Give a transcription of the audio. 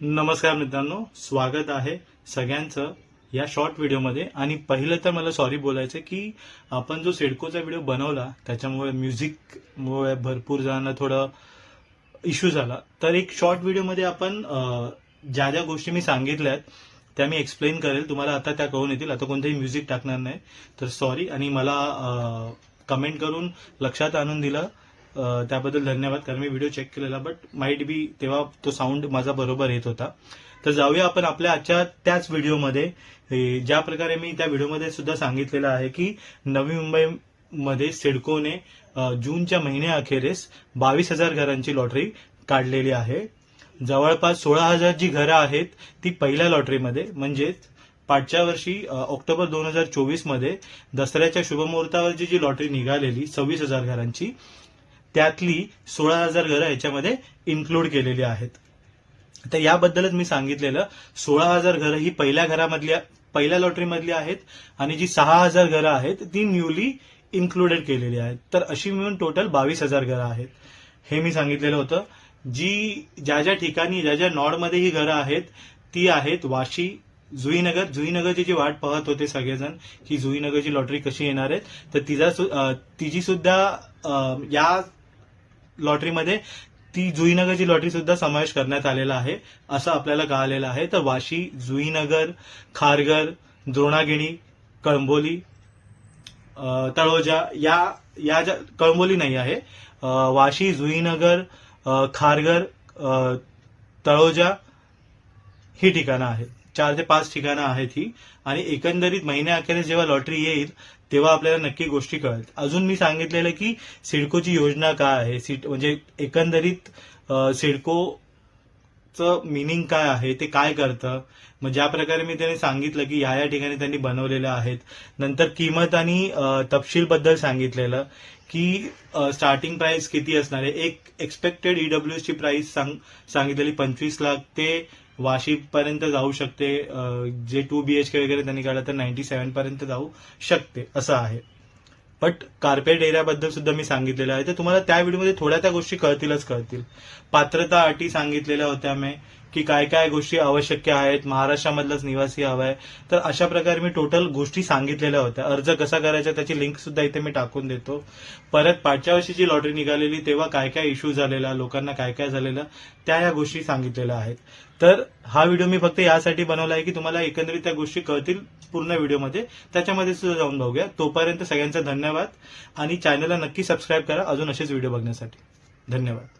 नमस्कार मित्रांनो स्वागत आहे सगळ्यांचं या शॉर्ट व्हिडिओमध्ये आणि पहिलं तर मला सॉरी बोलायचं की आपण जो सिडकोचा व्हिडिओ बनवला त्याच्यामुळे म्युझिकमुळे भरपूर जणांना थोडं इश्यू झाला. तर एक शॉर्ट व्हिडिओमध्ये आपण ज्या ज्या गोष्टी मी सांगितल्या आहेत त्या मी एक्सप्लेन करेल. तुम्हाला आता त्या कळून येतील. आता कोणतंही म्युझिक टाकणार नाही. तर सॉरी आणि मला कमेंट करून लक्षात आणून दिलं. त्याबद्दल धन्यवाद कारण मी व्हिडिओ चेक केलेला बट माईट बी तेव्हा तो साऊंड माझा बरोबर येत होता. तर जाऊया आपण आपल्या आजच्या त्याच व्हिडिओमध्ये ज्या प्रकारे मी त्या व्हिडिओमध्ये सुद्धा सांगितलेलं आहे की नवी मुंबईमध्ये सिडकोने जूनच्या महिन्याअखेरीस बावीस हजार घरांची लॉटरी काढलेली आहे. जवळपास सोळा हजार जी घरं आहेत ती पहिल्या लॉटरीमध्ये म्हणजेच पाठच्या वर्षी ऑक्टोबर दोन हजार चोवीसमध्ये दसऱ्याच्या शुभमुहूर्तावरची जी लॉटरी निघालेली सव्वीस हजार घरांची त्यातली सोळा हजार घरं याच्यामध्ये इन्क्लूड केलेली आहेत. तर याबद्दलच मी सांगितलेलं सोळा हजार घरं ही पहिल्या घरामधल्या पहिल्या लॉटरीमधली आहेत आणि जी सहा हजार घरं आहेत ती न्यूली इन्क्लुडेड केलेली आहेत. तर अशी मिळून टोटल बावीस हजार घरं आहेत. हे मी सांगितलेलं होतं. जी ज्या ज्या ठिकाणी ज्या ज्या नॉडमध्ये ही घरं आहेत ती आहेत वाशी जुईनगर. जुईनगरची जी वाट पाहत होते सगळेजण की जुईनगरची लॉटरी कशी येणार आहे तर तिचा सु- तिची सुद्धा या लॉटरीमध्ये ती जुईनगरची लॉटरी सुद्धा समावेश करण्यात आलेला आहे असं आपल्याला कळालेलं आहे. तर वाशी जुईनगर खारघर द्रोणागिणी कळंबोली तळोजा या या ज्या कळंबोली नाही आहे. वाशी जुईनगर खारघर तळोजा ही ठिकाणं आहेत. चार ते पाच ठिकाणं आहेत ही. आणि एकंदरीत महिन्याअखेरीस जेव्हा लॉटरी येईल तेव्हा आपल्याला नक्की गोष्टी कळेल अजून मी सांगितलेलं की सिडकोची योजना काय आहे? म्हणजे एकंदरीत सिडको सिडकोचं मिनिंग काय आहे? ते काय करतं? मग ज्या प्रकारे मी त्यांनी सांगितलं की ह्या या ठिकाणी त्यांनी बनवलेल्या आहेत. नंतर किंमत आणि तपशीलबद्दल सांगितलेलं की स्टार्टिंग प्राइस किती असणार आहे? एक एक्सपेक्टेड ईडब्ल्यूची प्राइस सांग सांगितलेली पंचवीस लाख ते वाशी पर्यंत जाऊ शकते. जे टू बीएचके वगैरे त्यांनी काढलं तर नाईन्टी सेव्हन पर्यंत जाऊ शकते असं आहे. बट कार्पेट एरियाबद्दल सुद्धा मी सांगितलेलं आहे. तर तुम्हाला त्या व्हिडिओमध्ये थोड्या त्या गोष्टी कळतीलच कळतील. पात्रता अटी सांगितलेल्या होत्या मी की काय काय गोष्टी आवश्यक आहेत महाराष्ट्रामधलाच निवासी हवा आहे तर अशा प्रकारे मी टोटल गोष्टी सांगितलेल्या होत्या. अर्ज कसा करायचा त्याची लिंक सुद्धा इथे मी टाकून देतो. परत पाठच्या वर्षीची लॉटरी निघालेली तेव्हा काय काय इश्यू झालेला लोकांना काय काय झालेलं त्या या गोष्टी सांगितलेल्या आहेत. तर हा व्हिडिओ मी फक्त यासाठी बनवला आहे की तुम्हाला एकंदरीत त्या गोष्टी कळतील पूर्ण व्हिडिओमध्ये त्याच्यामध्ये सुद्धा जाऊन बघूया. तोपर्यंत सगळ्यांचा धन्यवाद. आणि चॅनलला नक्की सबस्क्राईब करा. अजून असेच व्हिडिओ बघण्यासाठी. धन्यवाद.